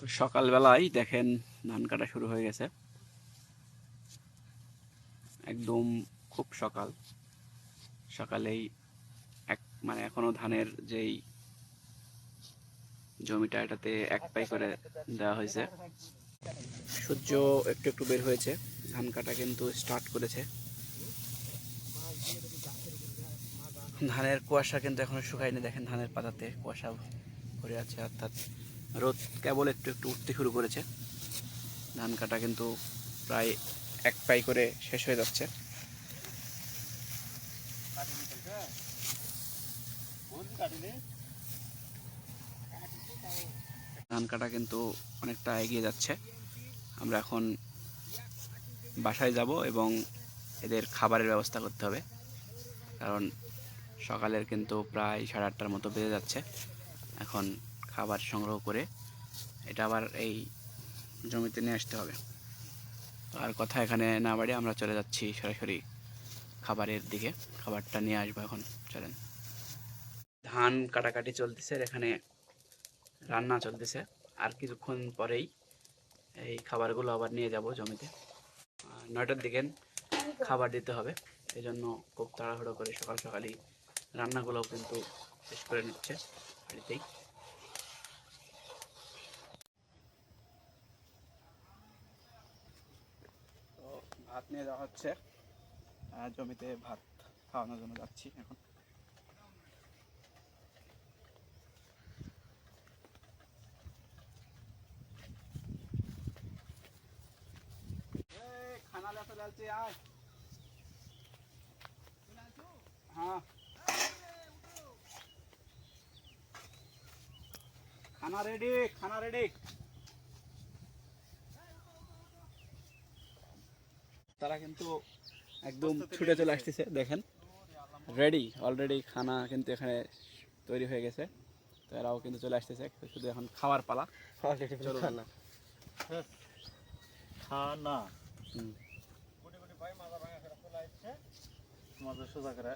সকালবেলায় দেখেন ধান কাটা শুরু হয়ে গেছে। একদম খুব সকাল। সকালেই এক মানে এখনও ধানের যেই জমিটা এটাতে এক পাই করে দেওয়া হয়েছে। সূর্য একটু একটু বের হয়েছে। ধান কাটা কিন্তু স্টার্ট করেছে। ধানের কুয়াশা কিন্তু এখনও শুকায়নি। দেখেন ধানের পাতাতে কুয়াশা ভরে আছে, অর্থাৎ রোদ কেবল একটু একটু উঠতে শুরু করেছে। ধান কাটা কিন্তু প্রায় এক পাই করে শেষ হয়ে যাচ্ছে। ধান কাটা কিন্তু অনেকটা এগিয়ে যাচ্ছে। আমরা এখন বাসায় যাব এবং এদের খাবারের ব্যবস্থা করতে হবে। কারণ সকালের কিন্তু প্রায় সাড়ে আটটার মতো বেজে যাচ্ছে। এখন খাবার সংগ্রহ করে এটা আবার এই জমিতে নিয়ে আসতে হবে। আর কথা এখানে না বাড়ি আমরা চলে যাচ্ছি সরাসরি খাবারের দিকে। খাবারটা নিয়ে আসব এখন, চলেন। ধান কাটাকাটি চলতেছে এখানে রান্না চলতেছে। আর কিছুক্ষণ পরেই এই খাবারগুলো আবার নিয়ে যাব জমিতে। নয়টার দিকে খাবার দিতে হবে। এই জন্য খুব তাড়াহুড়ো করে সকাল সকালই রান্নাগুলোও কিন্তু শেষ করে নিচ্ছে বাড়িতেই তো ভাত নিয়ে যাওয়া হচ্ছে আর জমিতে ভাত খাওয়ানোর জন্য যাচ্ছি এখন खाना लेके चलते आज हाँ खाना रेडी खाना रेडी তারা কিন্তু একদম ছুটে চলে আসতেছে দেখেন। রেডি অলরেডি খানা কিন্তু এখানে তৈরি হয়ে গেছে। তো এরাও কিন্তু চলে আসতেছে শুধু এখন খাওয়ার পালা। চলো। খানা। হুম। সোজা করে।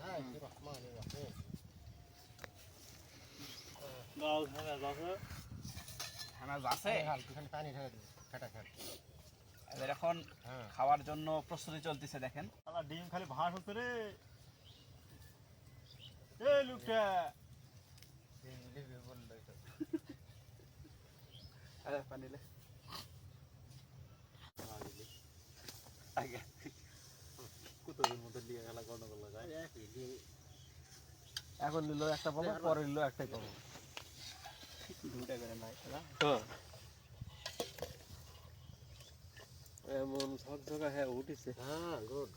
খানা যাচ্ছে। খানা যাচ্ছে এদের এখন খাওয়ার জন্য প্রস্তুতি চলতেছে দেখেন। শালা ডিম খালি ভাস হচ্ছে রে। এই লোকটা। পানিলে আগে। কুতুবের মধ্যে লিয়ে গেলা গন্ডগোল লাগায় এখন নিল একটা পাবো পরে নিল একটাই পাবো। দুটা করে নাই এমন ঝকঝকা হ্যাঁ উঠেছে। হ্যাঁ গুড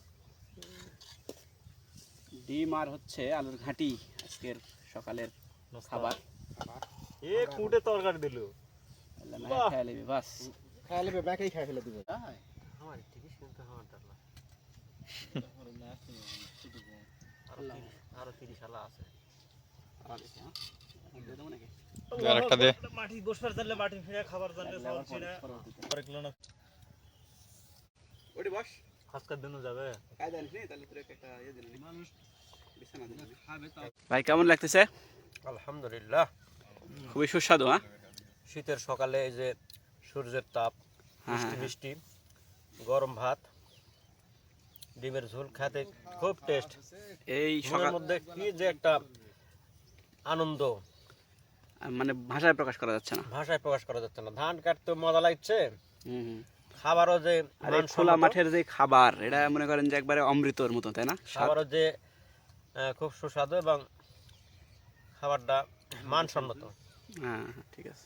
ডিম আর হচ্ছে আলুর ঘাঁটি আজকের সকালের খাবার। এ কুটে তরকারি দিল। না বাহ। খেয়ে নিবি ব্যাকেই খাই ফেলে দিবে। আমার টিভি শুনতে আমার আরও তিরিশ শালা আছে। দে। মাটি বসবার জানলে মাটি ফিরে খাবার জানলে সব ছিঁড়ে পরে কিলো না ওটি বস। খাসকার দিনও যাবে। কাজ জানিস নি তাহলে তোর একটা ইয়ে দিন মানুষ ভাই কেমন লাগতেছে? আলহামদুলিল্লাহ। খুবই সুস্বাদু হ্যাঁ? শীতের সকালে এই যে সূর্যের তাপ হ্যাঁ, মিষ্টি হ্যাঁ। মিষ্টি গরম ভাত ডিমের ঝোল খেতে খুব টেস্ট এই মনের সকাল মধ্যে কি যে একটা আনন্দ। মানে ভাষায় প্রকাশ করা যাচ্ছে না। ভাষায় প্রকাশ করা যাচ্ছে না। ধান কাটতে মজা লাগছে। খাবারও যে খোলা মাঠের যে খাবার এটা মনে করেন যে একবারে অমৃতর মতো তাই না? খাবারও যে খুব সুস্বাদু এবং খাবারটা মানসম্মত। হ্যাঁ হ্যাঁ, ঠিক আছে।